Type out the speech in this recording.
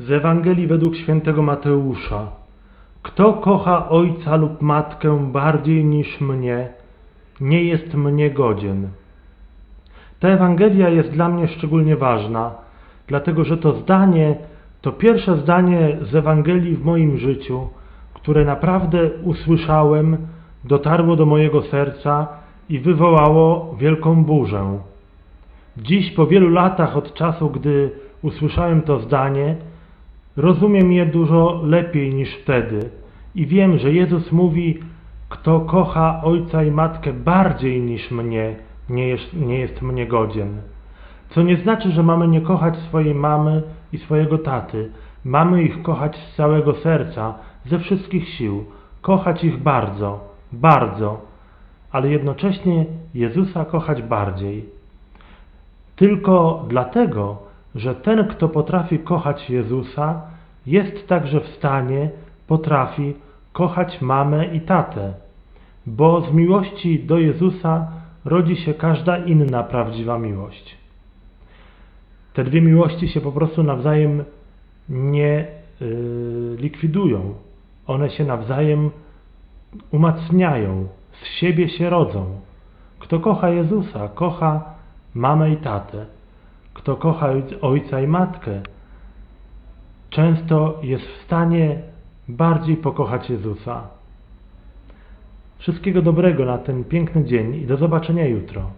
Z Ewangelii według świętego Mateusza. Kto kocha ojca lub matkę bardziej niż mnie, nie jest mnie godzien. Ta Ewangelia jest dla mnie szczególnie ważna, dlatego że to zdanie to pierwsze zdanie z Ewangelii w moim życiu, które naprawdę usłyszałem, dotarło do mojego serca i wywołało wielką burzę. Dziś, po wielu latach od czasu, gdy usłyszałem to zdanie, rozumiem je dużo lepiej niż wtedy i wiem, że Jezus mówi: Kto kocha ojca i matkę bardziej niż mnie, nie jest, nie jest mnie godzien. Co nie znaczy, że mamy nie kochać swojej mamy i swojego taty. Mamy ich kochać z całego serca, ze wszystkich sił, kochać ich bardzo, bardzo, ale jednocześnie Jezusa kochać bardziej. Tylko dlatego, że ten, kto potrafi kochać Jezusa, jest także w stanie, potrafi kochać mamę i tatę, bo z miłości do Jezusa rodzi się każda inna prawdziwa miłość. Te dwie miłości się po prostu nawzajem nie y, likwidują. One się nawzajem umacniają, z siebie się rodzą. Kto kocha Jezusa, kocha mamę i tatę. Kto kocha ojca i matkę, często jest w stanie bardziej pokochać Jezusa. Wszystkiego dobrego na ten piękny dzień i do zobaczenia jutro.